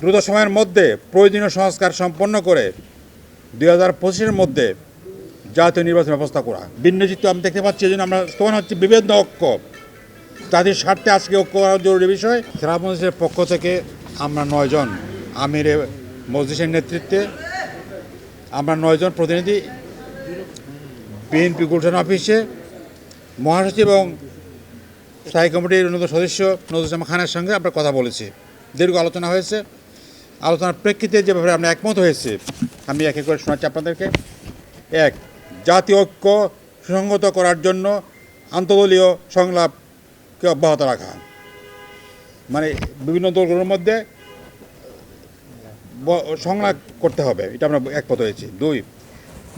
দ্রুত সময়ের মধ্যে প্রয়োজনীয় সংস্কার সম্পন্ন করে দুই হাজার পঁচিশের মধ্যে জাতীয় নির্বাচন ব্যবস্থা করা। ভিন্নচিত্ত আমি দেখতে পাচ্ছি, এই জন্য আমরা তখন হচ্ছে বিভেদ ঐক্য। জাতির স্বার্থে আজকে ঐক্য করা জরুরি বিষয়। মজলিসের পক্ষ থেকে আমরা নয়জন আমির মজলিসের নেতৃত্বে আমরা নয়জন প্রতিনিধি, বিএনপি গুলশান অফিসে, মহাসচিব এবং স্থায়ী কমিটির অন্যতম সদস্য নজরুল খানের সঙ্গে আমরা কথা বলেছি। দীর্ঘ আলোচনা হয়েছে। আলোচনার প্রেক্ষিতে যে ব্যাপারে আমরা একমত হয়েছি, আমি একে করে শোনাচ্ছি আপনাদেরকে। এক, জাতীয় ঐক্য সুসংগত করার জন্য আন্তদলীয় সংলাপকে অব্যাহত রাখা। মানে বিভিন্ন দলগুলোর মধ্যে সংলাপ করতে হবে, এটা আমরা একমত হয়েছি। দুই,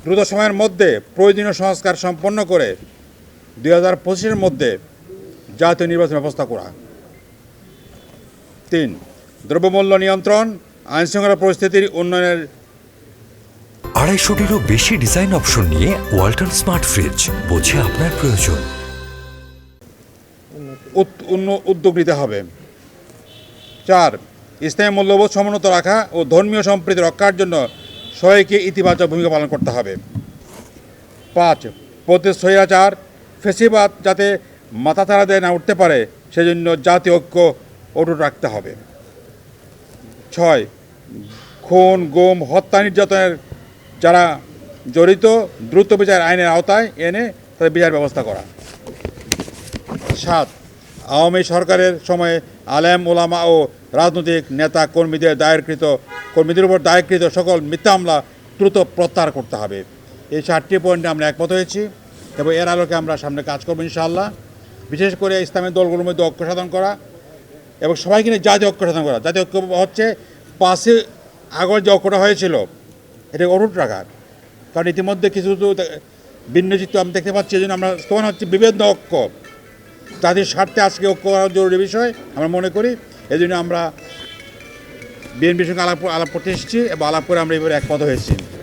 দ্রুত সময়ের মধ্যে প্রয়োজনীয় সংস্কার সম্পন্ন করে দুই হাজার পঁচিশের মধ্যে জাতীয় নির্বাচন ব্যবস্থা করা। তিন, দ্রব্যমূল্য নিয়ন্ত্রণ আইনশৃঙ্খলা পরিস্থিতির উন্নয়নের আড়াইশোটিরও বেশি ডিজাইন অপশন নিয়ে ওয়াল্টন স্মার্ট ফ্রিজ বোঝে আপনার প্রয়োজন। উদ্যোগ নিতে হবে। চার ইসলামী মূল্যবোধ সমুন্নত রাখা ও ধর্মীয় সম্প্রীতি রক্ষার জন্য সবাইকে ইতিবাচক ভূমিকা পালন করতে হবে। পাঁচ প্রতি স্বৈরাচার ফেসিবাদ যাতে মাথা তারা দেয় না উঠতে পারে সেজন্য জাতীয় ঐক্য অটুট রাখতে হবে। ছয়। খুন, গুম, হত্যা, নির্যাতনের যারা জড়িত, দ্রুত বিচার আইনের আওতায় এনে তাদের বিচার ব্যবস্থা করা। সাত, আওয়ামী সরকারের সময়ে আলেম, ওলামা ও রাজনৈতিক নেতা কর্মীদের দায়েরকৃত, কর্মীদের উপর দায়েরকৃত সকল মিথ্যা মামলা দ্রুত প্রত্যাহার করতে হবে। এই চারটি পয়েন্টে আমরা একমত হয়েছি এবং এর আলোকে আমরা সামনে কাজ করব ইনশাআল্লাহ। বিশেষ করে ইসলামের দলগুলোর মধ্যে ঐক্য সাধন করা এবং সবাইকে নিয়ে জাতীয় ঐক্য সাধন করা। জাতীয় ঐক্য হচ্ছে পাশে আগর যে ঐক্যটা হয়েছিল, এটা অটুট রাখার কারণ ইতিমধ্যে কিছু কিছু ভিন্নচিত্ত আমি দেখতে পাচ্ছি, এই জন্য আমরা তখন হচ্ছে বিভেদ ঐক্য। তাদের স্বার্থে আজকে ঐক্য করা জরুরি বিষয়, আমরা মনে করি। এই জন্য আমরা বিএনপির সঙ্গে আলাপ আলাপ করতে এসেছি এবং আলাপ করে আমরা এবারে একমত হয়েছি।